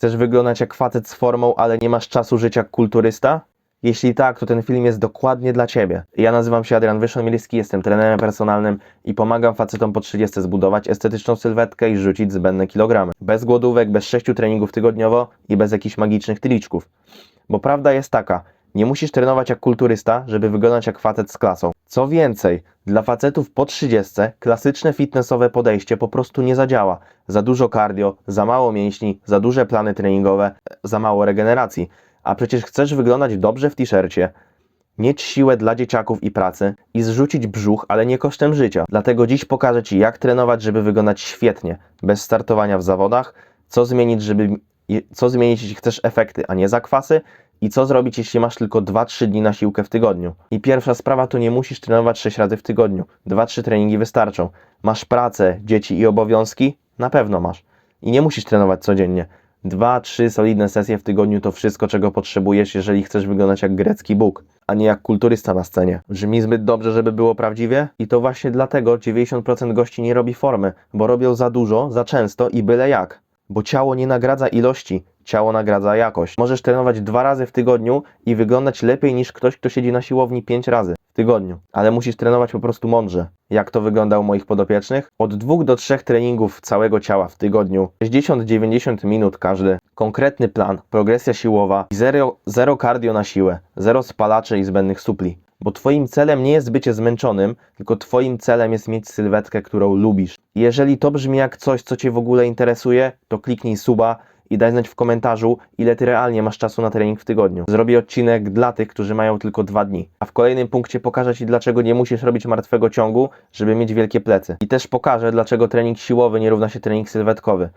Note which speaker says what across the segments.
Speaker 1: Chcesz wyglądać jak facet z formą, ale nie masz czasu żyć jak kulturysta? Jeśli tak, to ten film jest dokładnie dla Ciebie. Ja nazywam się Adrian Wyszon-Mielski, jestem trenerem personalnym i pomagam facetom po 30 zbudować estetyczną sylwetkę i rzucić zbędne kilogramy. Bez głodówek, bez 6 treningów tygodniowo i bez jakichś magicznych triczków. Bo prawda jest taka, nie musisz trenować jak kulturysta, żeby wyglądać jak facet z klasą. Co więcej, dla facetów po 30 klasyczne fitnessowe podejście po prostu nie zadziała. Za dużo cardio, za mało mięśni, za duże plany treningowe, za mało regeneracji. A przecież chcesz wyglądać dobrze w t-shircie, mieć siłę dla dzieciaków i pracy i zrzucić brzuch, ale nie kosztem życia. Dlatego dziś pokażę Ci, jak trenować, żeby wyglądać świetnie, bez startowania w zawodach, co zmienić, żeby, co zmienić, jeśli chcesz efekty, a nie zakwasy i co zrobić, jeśli masz tylko 2-3 dni na siłkę w tygodniu. I pierwsza sprawa to nie musisz trenować 6 razy w tygodniu. 2-3 treningi wystarczą. Masz pracę, dzieci i obowiązki? Na pewno masz. I nie musisz trenować codziennie. 2-3 solidne sesje w tygodniu to wszystko, czego potrzebujesz, jeżeli chcesz wyglądać jak grecki Bóg, a nie jak kulturysta na scenie. Brzmi zbyt dobrze, żeby było prawdziwie? I to właśnie dlatego 90% gości nie robi formy, bo robią za dużo, za często i byle jak. Bo ciało nie nagradza ilości, ciało nagradza jakość. Możesz trenować dwa razy w tygodniu i wyglądać lepiej niż ktoś, kto siedzi na siłowni pięć razy w tygodniu. Ale musisz trenować po prostu mądrze. Jak to wygląda u moich podopiecznych? Od dwóch do trzech treningów całego ciała w tygodniu, 60-90 minut każdy, konkretny plan, progresja siłowa zero, zero cardio na siłę, zero spalaczy i zbędnych supli. Bo Twoim celem nie jest bycie zmęczonym, tylko Twoim celem jest mieć sylwetkę, którą lubisz. Jeżeli to brzmi jak coś, co Cię w ogóle interesuje, to kliknij suba i daj znać w komentarzu, ile Ty realnie masz czasu na trening w tygodniu. Zrobię odcinek dla tych, którzy mają tylko dwa dni. A w kolejnym punkcie pokażę Ci, dlaczego nie musisz robić martwego ciągu, żeby mieć wielkie plecy. I też pokażę, dlaczego trening siłowy nie równa się trening sylwetkowy.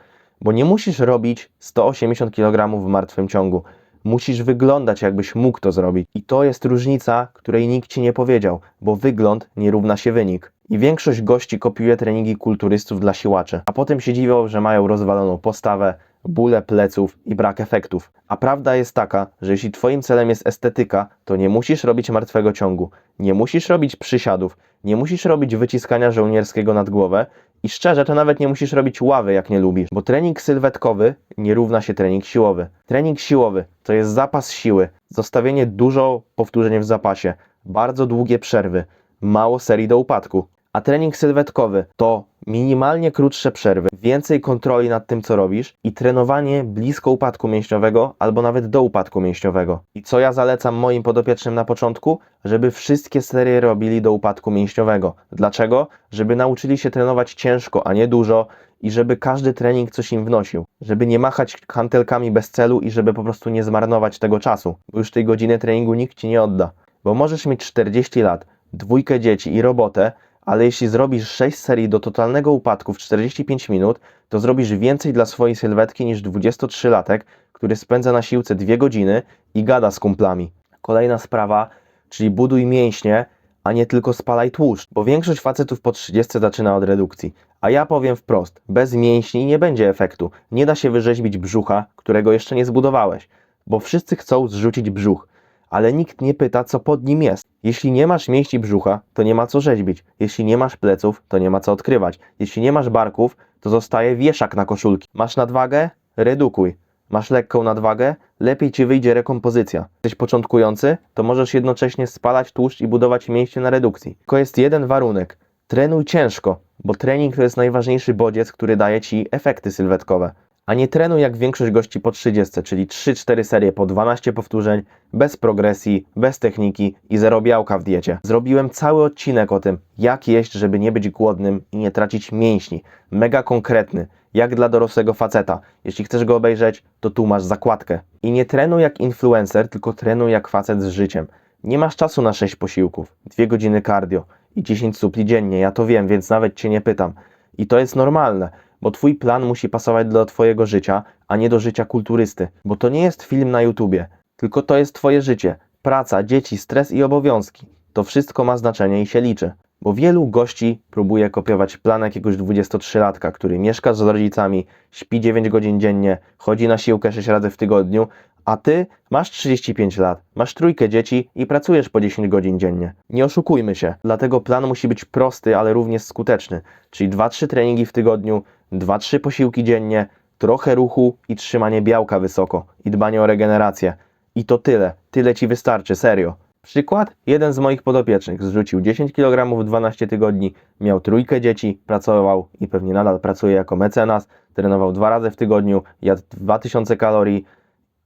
Speaker 1: Bo nie musisz robić 180 kg w martwym ciągu. Musisz wyglądać, jakbyś mógł to zrobić. I to jest różnica, której nikt ci nie powiedział, bo wygląd nie równa się wynik. I większość gości kopiuje treningi kulturystów dla siłaczy, a potem się dziwią, że mają rozwaloną postawę, bóle pleców i brak efektów. A prawda jest taka, że jeśli Twoim celem jest estetyka, to nie musisz robić martwego ciągu, nie musisz robić przysiadów, nie musisz robić wyciskania żołnierskiego nad głowę i szczerze, to nawet nie musisz robić ławy, jak nie lubisz, bo trening sylwetkowy nie równa się trening siłowy. Trening siłowy to jest zapas siły, zostawienie dużo powtórzeń w zapasie, bardzo długie przerwy, mało serii do upadku. A trening sylwetkowy to minimalnie krótsze przerwy, więcej kontroli nad tym, co robisz i trenowanie blisko upadku mięśniowego albo nawet do upadku mięśniowego. I co ja zalecam moim podopiecznym na początku? Żeby wszystkie serie robili do upadku mięśniowego. Dlaczego? Żeby nauczyli się trenować ciężko, a nie dużo i żeby każdy trening coś im wnosił. Żeby nie machać hantelkami bez celu i żeby po prostu nie zmarnować tego czasu, bo już tej godziny treningu nikt ci nie odda. Bo możesz mieć 40 lat, dwójkę dzieci i robotę, ale jeśli zrobisz 6 serii do totalnego upadku w 45 minut, to zrobisz więcej dla swojej sylwetki niż 23-latek, który spędza na siłce 2 godziny i gada z kumplami. Kolejna sprawa, czyli buduj mięśnie, a nie tylko spalaj tłuszcz, bo większość facetów po 30 zaczyna od redukcji. A ja powiem wprost, bez mięśni nie będzie efektu. Nie da się wyrzeźbić brzucha, którego jeszcze nie zbudowałeś, bo wszyscy chcą zrzucić brzuch ale nikt nie pyta, co pod nim jest. Jeśli nie masz mięśni brzucha, to nie ma co rzeźbić. Jeśli nie masz pleców, to nie ma co odkrywać. Jeśli nie masz barków, to zostaje wieszak na koszulki. Masz nadwagę? Redukuj. Masz lekką nadwagę? Lepiej ci wyjdzie rekompozycja. Jesteś początkujący? To możesz jednocześnie spalać tłuszcz i budować mięśnie na redukcji. Tylko jest jeden warunek. Trenuj ciężko, bo trening to jest najważniejszy bodziec, który daje ci efekty sylwetkowe. A nie trenuj jak większość gości po 30, czyli 3-4 serie po 12 powtórzeń, bez progresji, bez techniki i zero białka w diecie. Zrobiłem cały odcinek o tym, jak jeść, żeby nie być głodnym i nie tracić mięśni. Mega konkretny, jak dla dorosłego faceta. Jeśli chcesz go obejrzeć, to tu masz zakładkę. I nie trenuj jak influencer, tylko trenuj jak facet z życiem. Nie masz czasu na 6 posiłków, 2 godziny cardio i 10 supli dziennie, ja to wiem, więc nawet cię nie pytam. I to jest normalne bo Twój plan musi pasować do Twojego życia, a nie do życia kulturysty. Bo to nie jest film na YouTubie, tylko to jest Twoje życie. Praca, dzieci, stres i obowiązki. To wszystko ma znaczenie i się liczy. Bo wielu gości próbuje kopiować plan jakiegoś 23-latka, który mieszka z rodzicami, śpi 9 godzin dziennie, chodzi na siłkę 6 razy w tygodniu, a ty masz 35 lat, masz trójkę dzieci i pracujesz po 10 godzin dziennie. Nie oszukujmy się, dlatego plan musi być prosty, ale również skuteczny, czyli 2-3 treningi w tygodniu, 2-3 posiłki dziennie, trochę ruchu i trzymanie białka wysoko i dbanie o regenerację. I to tyle, tyle ci wystarczy, serio. Przykład? Jeden z moich podopiecznych zrzucił 10 kg w 12 tygodni, miał trójkę dzieci, pracował i pewnie nadal pracuje jako mecenas, trenował dwa razy w tygodniu, jadł 2000 kalorii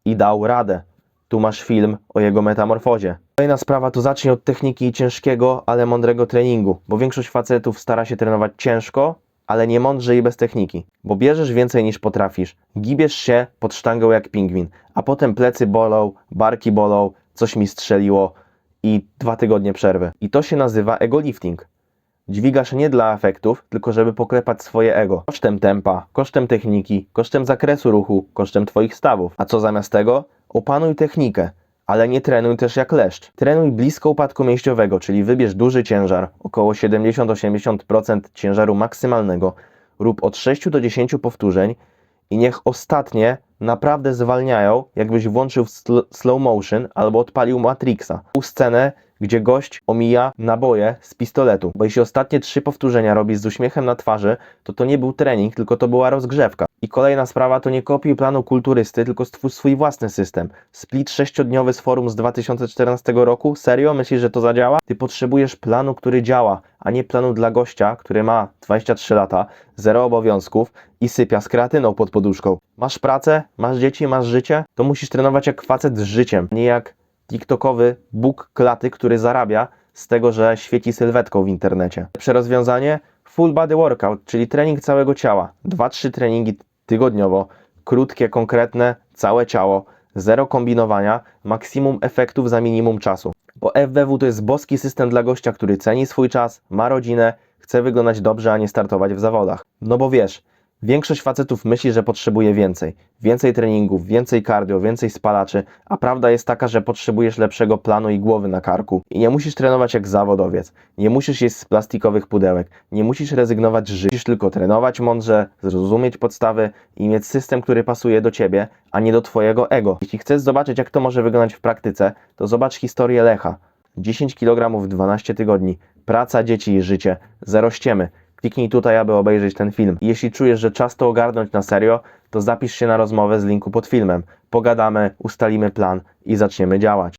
Speaker 1: i dał radę. Tu masz film o jego metamorfozie. Kolejna sprawa to zacznij od techniki ciężkiego, ale mądrego treningu, bo większość facetów stara się trenować ciężko, ale nie mądrze i bez techniki. Bo bierzesz więcej niż potrafisz, gibiesz się pod sztangą jak pingwin, a potem plecy bolą, barki bolą, coś mi strzeliło i dwa tygodnie przerwy. I to się nazywa egolifting. Dźwigasz nie dla efektów, tylko żeby poklepać swoje ego. Kosztem tempa, kosztem techniki, kosztem zakresu ruchu, kosztem twoich stawów. A co zamiast tego? Opanuj technikę, ale nie trenuj też jak leszcz. Trenuj blisko upadku mięśniowego, czyli wybierz duży ciężar, około 70-80% ciężaru maksymalnego, rób od 6 do 10 powtórzeń i niech ostatnie naprawdę zwalniają, jakbyś włączył sl- slow motion albo odpalił Matrixa. Tą scenę, gdzie gość omija naboje z pistoletu. Bo jeśli ostatnie trzy powtórzenia robisz z uśmiechem na twarzy, to to nie był trening, tylko to była rozgrzewka. I kolejna sprawa to nie kopiuj planu kulturysty, tylko stwórz swój własny system. Split sześciodniowy z forum z 2014 roku? Serio? Myślisz, że to zadziała? Ty potrzebujesz planu, który działa, a nie planu dla gościa, który ma 23 lata, zero obowiązków i sypia z kreatyną pod poduszką. Masz pracę, masz dzieci, masz życie? To musisz trenować jak facet z życiem, nie jak TikTokowy Bóg klaty, który zarabia z tego, że świeci sylwetką w internecie. Lepsze rozwiązanie? Full body workout, czyli trening całego ciała. 2-3 treningi tygodniowo, krótkie, konkretne, całe ciało, zero kombinowania, maksimum efektów za minimum czasu. Bo FWW to jest boski system dla gościa, który ceni swój czas, ma rodzinę, chce wyglądać dobrze, a nie startować w zawodach. No bo wiesz, Większość facetów myśli, że potrzebuje więcej. Więcej treningów, więcej cardio, więcej spalaczy, a prawda jest taka, że potrzebujesz lepszego planu i głowy na karku. I nie musisz trenować jak zawodowiec. Nie musisz jeść z plastikowych pudełek. Nie musisz rezygnować z życia. Musisz tylko trenować mądrze, zrozumieć podstawy i mieć system, który pasuje do ciebie, a nie do twojego ego. Jeśli chcesz zobaczyć, jak to może wyglądać w praktyce, to zobacz historię Lecha. 10 kg w 12 tygodni. Praca, dzieci i życie. Zero ściemy. Kliknij tutaj, aby obejrzeć ten film. Jeśli czujesz, że czas to ogarnąć na serio, to zapisz się na rozmowę z linku pod filmem. Pogadamy, ustalimy plan i zaczniemy działać.